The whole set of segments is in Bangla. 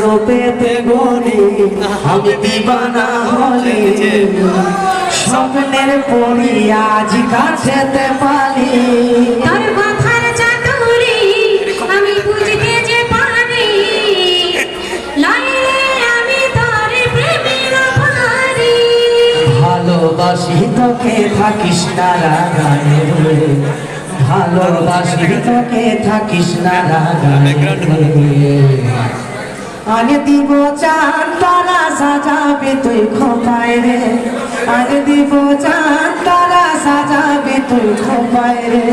রূপেতে গনি আমি দিবানা হলে। স্বপ্নের পরি আজ কাছেতে পালি। তোর মাথার চাতুরি আমি বুঝতে যে পারি। লাইলে আমি তোর প্রেমের ভারি ভালোবাসি তোকে থাকিস না রাগানে ভালোবাসি তোকে থাকিস না রাগানে আগে দিব চান তারা সাজাবে, তুই খোপায় রে। আগে দিব চান তারা সাজাবে, তুই খোপায় রে।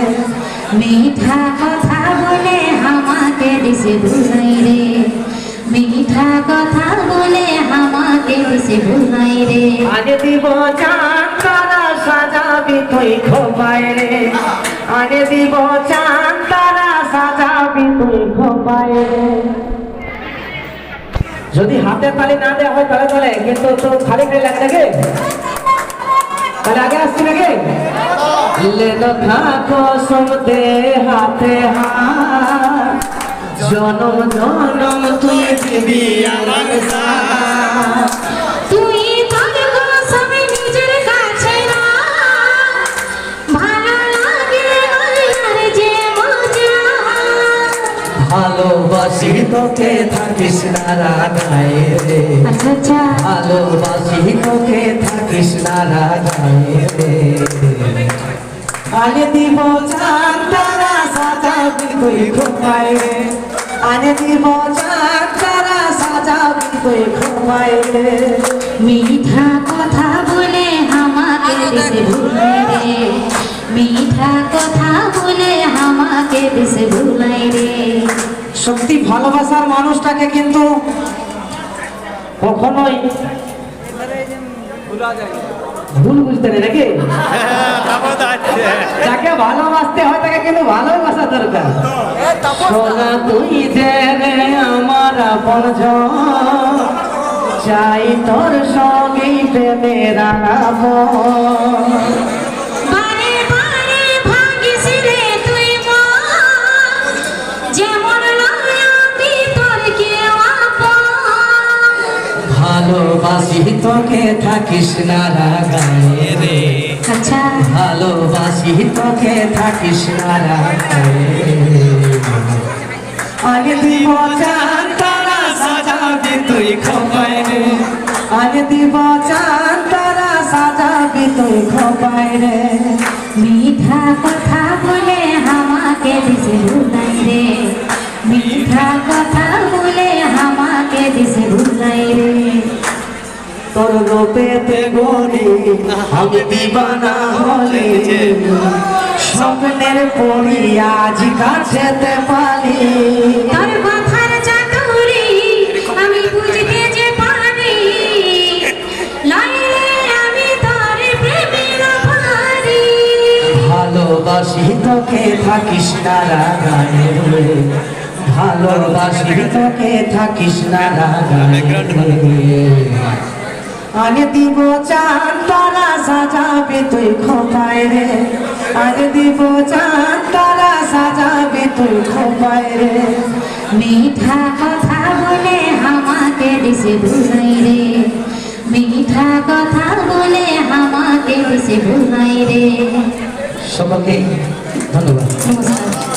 মিঠা কথা বলে আমাকে দিছে ভুলাই রে। মিঠা কথা বলে আমাকে দিছে ভুলাই রে। আগে দিব চান তারা সাজাবি, তুই খোপায় রে। আগে দিব চান যদি হাতে তালি না দেওয়া হয়, তাহলে তাহলে কিন্তু তো খালি খালি লাগে নাকি তাহলে আগে আসছি নাকি? হাতে জনম জনম তুই তুই ভালোবাসি তোকে থাকিস না রাগায় রে। আচ্ছা আচ্ছা। ভালোবাসি তোকে থাকিস না রাগায় রে। আনে দিব চান তারা সাজাবি তুই ঘুমায় রে। আনে দিব চান তারা সাজাবি তুই ঘুমায় রে। মিঠা কথা সত্যি ভালোবাসার মানুষটাকে কিন্তু কখনোই ভুল বুঝতে নেই নাকি? যাকে ভালোবাসতে হয় তাকে কিন্তু ভালোবাসা দরকার। তুই যে আমার চাই তোর সঙ্গেই প্রেমের ভালোবাসি তোকে থাকিস না রাগায় রে। আচ্ছা। ভালোবাসি তোকে থাকিস না রাগায়। আগে দিব চান তারা সাজাবি তুই খোপায় রে। আগে দিব চান তারা সাজাবি তুই খোপায় রে। মিঠা কথা তোর রূপেতে গনি আমি দিবানা হলে। স্বপ্নের পরি আজ কাছেতে পালি। তোর মাথার চাতুরি আমি বুঝতে যে পারি। লাইলে আমি তোর প্রেমের ভারি ভালোবাসি তোকে থাকিস না রাগানে। ভালোবাসি তোকে থাকিস না রাগানে। আগে দিব চান তারা সাজাবে তুই খোপায় রে। আগে দিব চান তারা সাজাবে তুই খোপায় রে। মিঠা কথা বলে আমাকে দিছে ভুলাই রে। মিঠা কথা বলে আমাকে দিছে ভুলাই রে। সবাইকে ধন্যবাদ। নমস্কার